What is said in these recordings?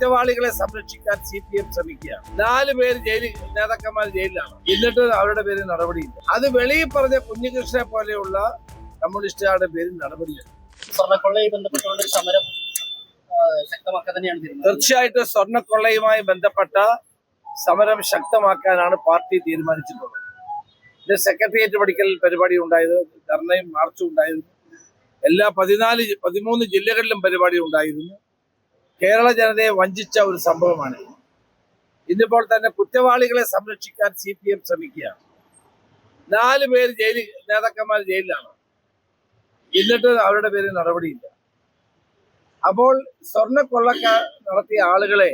കുറ്റവാളികളെ സംരക്ഷിക്കാൻ C P M ശ്രമിക്കുകയാണ് നാല് പേര് ജയിലിൽ നേതാക്കന്മാർ ജയിലിലാണ്. എന്നിട്ട് അവരുടെ പേരിൽ നടപടിയില്ല. അത് വെളിയിൽ പറഞ്ഞ കുഞ്ഞികൃഷ്ണനെ പോലെയുള്ള കമ്മ്യൂണിസ്റ്റുകാരുടെ പേരിൽ നടപടിയില്ല സ്വർണക്കൊള്ളയുമായി ബന്ധപ്പെട്ടുകൊണ്ട് സമരം ശക്തമാക്കാൻ തന്നെയാണ് തീർച്ചയായിട്ടും സ്വർണക്കൊള്ളയുമായി ബന്ധപ്പെട്ട സമരം ശക്തമാക്കാനാണ് പാർട്ടി തീരുമാനിച്ചിട്ടുള്ളത്. ഇത് സെക്രട്ടേറിയറ്റ് പഠിക്കൽ പരിപാടി ഉണ്ടായത് ധർണയും മാർച്ചും ഉണ്ടായിരുന്നു. എല്ലാ പതിനാല് പതിമൂന്ന് ജില്ലകളിലും പരിപാടി ഉണ്ടായിരുന്നു. കേരള ജനതയെ വഞ്ചിച്ച ഒരു സംഭവമാണ്. ഇന്നിപ്പോൾ തന്നെ കുറ്റവാളികളെ സംരക്ഷിക്കാൻ സി പി എം ശ്രമിക്കുകയാണ്. നാല് പേര് ജയിലിൽ നേതാക്കന്മാർ ജയിലിലാണ്. എന്നിട്ട് അവരുടെ പേരിൽ നടപടിയില്ല. അപ്പോൾ സ്വർണക്കൊള്ളക്ക നടത്തിയ ആളുകളെ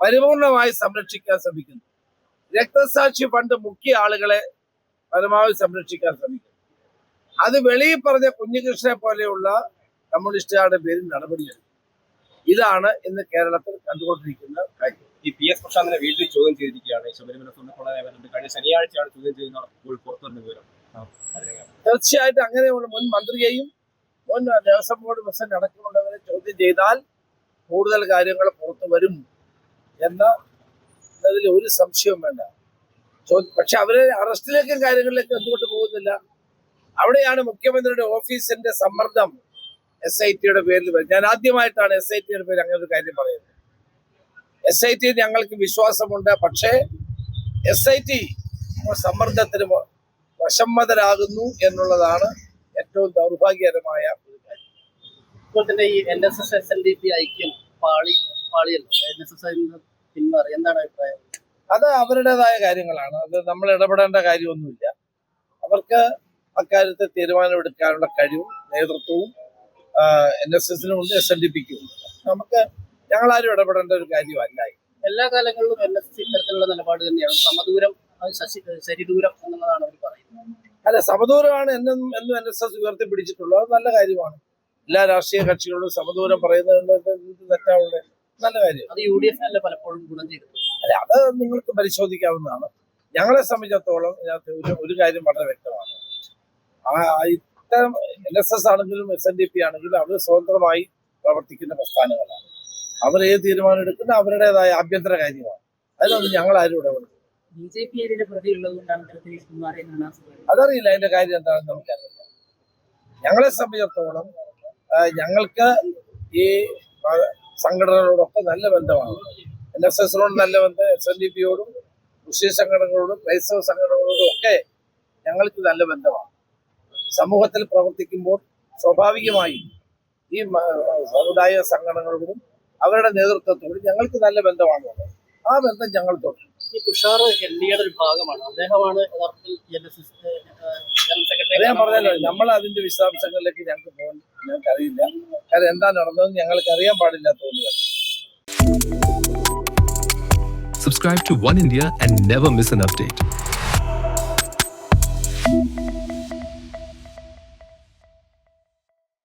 പരിപൂർണമായി സംരക്ഷിക്കാൻ ശ്രമിക്കുന്നു. രക്തസാക്ഷി ഫണ്ട് മുഖ്യ ആളുകളെ പരമാവധി സംരക്ഷിക്കാൻ ശ്രമിക്കുന്നു. അത് വെളിയിൽ പറഞ്ഞ കുഞ്ഞികൃഷ്ണനെ പോലെയുള്ള കമ്മ്യൂണിസ്റ്റുകാരുടെ പേരിൽ നടപടിയെടുക്കും. ഇതാണ് ഇന്ന് കേരളത്തിൽ കണ്ടുകൊണ്ടിരിക്കുന്ന കാര്യം. ഈ പി എസ് പ്രശാന്തിനെ വീണ്ടും ചോദ്യം ചെയ്തിരിക്കുകയാണ്. ശബരിമല സ്വർണക്കൊള്ളയെ കഴിഞ്ഞ ശനിയാഴ്ചയാണ് ചോദ്യം ചെയ്യുന്ന ഇപ്പോൾ പുറത്തു വന്ന വിവരം തീർച്ചയായിട്ടും അങ്ങനെയുള്ള മുൻ മന്ത്രിയെയും മുൻ ദേവസ്വം ബോർഡ് പ്രസിഡന്റ് അടക്കമുള്ളവരെ ചോദ്യം ചെയ്താൽ കൂടുതൽ കാര്യങ്ങൾ പുറത്തു വരും എന്ന അതിൽ ഒരു സംശയവും വേണ്ട. പക്ഷെ അവരെ അറസ്റ്റിലേക്കും കാര്യങ്ങളിലേക്കും എന്തുകൊണ്ട് പോകുന്നില്ല? അവിടെയാണ് മുഖ്യമന്ത്രിയുടെ ഓഫീസിന്റെ സമ്മർദ്ദം. എസ് ഐ ടിയുടെ പേരിൽ വരും. ഞാൻ ആദ്യമായിട്ടാണ് എസ് ഐ ടിയുടെ പേര് അങ്ങനെ ഒരു കാര്യം പറയുന്നത്. എസ് ഐ ടി ഞങ്ങൾക്ക് വിശ്വാസമുണ്ട്. പക്ഷേ എസ് ഐ ടി സമ്മർദ്ദത്തിന് വശമ്മതരാകുന്നു എന്നുള്ളതാണ് ഏറ്റവും ദൗർഭാഗ്യകരമായ ഒരു കാര്യം. ഇപ്പോൾ തന്നെ ഈ N S S S N D P ഐക്യം പാളി പാളിയല്ലോ? എൻ എസ് എസ് പിന്മാറി. എന്താണ് അഭിപ്രായം? അത് അവരുടേതായ കാര്യങ്ങളാണ്. അത് നമ്മൾ ഇടപെടേണ്ട കാര്യമൊന്നുമില്ല. അവർക്ക് അക്കാര്യത്തിൽ തീരുമാനമെടുക്കാനുള്ള കഴിവും നേതൃത്വവും എൻ എസ് എസിനും ഉണ്ട് എസ് എൻ ഡി പിക്കും നമുക്ക് ഞങ്ങളാരും ഇടപെടേണ്ട ഒരു കാര്യമല്ല എല്ലാ കാലങ്ങളിലും എൻ എസ് എസ് ഇത്തരത്തിലുള്ള നിലപാട് തന്നെയാണ്. സമദൂരം അത് ശരിദൂരം എന്നുള്ളതാണ് അവർ പറയുന്നത്. അല്ല സമദൂരമാണ് എന്നും എന്നും എൻ എസ് എസ് ഉയർത്തിപ്പിടിച്ചിട്ടുള്ളത് അത് നല്ല കാര്യമാണ്. എല്ലാ രാഷ്ട്രീയ കക്ഷികളോടും സമദൂരം പറയുന്നത് തെറ്റാവുള്ളത് നല്ല കാര്യം അത് യു ഡി എഫിനല്ലേ പലപ്പോഴും ഗുണം ചെയ്തത് അല്ല അത് നിങ്ങൾക്ക് പരിശോധിക്കാവുന്നതാണ്. ഞങ്ങളെ സംബന്ധിച്ചിടത്തോളം ഇതിനകത്ത് ഒരു ഒരു കാര്യം വളരെ വ്യക്തമാണ്. ആ ഇത്തരം എൻ എസ് എസ് ആണെങ്കിലും എസ് എൻ ഡി പി ആണെങ്കിലും അവർ സ്വതന്ത്രമായി പ്രവർത്തിക്കുന്ന പ്രസ്ഥാനങ്ങളാണ്. അവർ ഏത് തീരുമാനം എടുക്കുന്ന അവരുടേതായ ആഭ്യന്തര കാര്യമാണ് അതിനൊന്നും ഞങ്ങൾ ആരും ഇടപെടുന്നു അതറിയില്ല അതിന്റെ കാര്യം എന്താണെന്ന് നമുക്കറിയില്ല. ഞങ്ങളെ സംബന്ധിച്ചിടത്തോളം ഞങ്ങൾക്ക് ഈ സംഘടനകളോടൊക്കെ നല്ല ബന്ധമാണ്. എൻ എസ് എസിനോട് നല്ല ബന്ധം എസ് എൻ ഡി പിയോടും കൃഷി സംഘടനകളോടും ക്രൈസ്തവ സംഘടനകളോടും ഒക്കെ ഞങ്ങൾക്ക് നല്ല ബന്ധമാണ്. സമൂഹത്തിൽ പ്രവർത്തിക്കുമ്പോൾ സ്വാഭാവികമായി ഈ സമുദായ സംഘടനകളോടും അവരുടെ നേതൃത്വത്തോടും ഞങ്ങൾക്ക് നല്ല ബന്ധമാണ്. ആ ബന്ധം ഞങ്ങൾ തുടരും. ഈ തുഷാർ എൻ ഡിയുടെ ഒരു ഭാഗമാണ്. അദ്ദേഹമാണ് അദ്ദേഹം പറഞ്ഞല്ലോ നമ്മൾ അതിന്റെ വിശദാംശങ്ങളിലേക്ക് ഞങ്ങൾക്ക് പോകാൻ ഞങ്ങൾക്ക് അറിയില്ല കാരണം എന്താ നടന്നതെന്ന് ഞങ്ങൾക്ക് അറിയാൻ പാടില്ലാത്തതുകൊണ്ട് Subscribe to One India and never miss an update.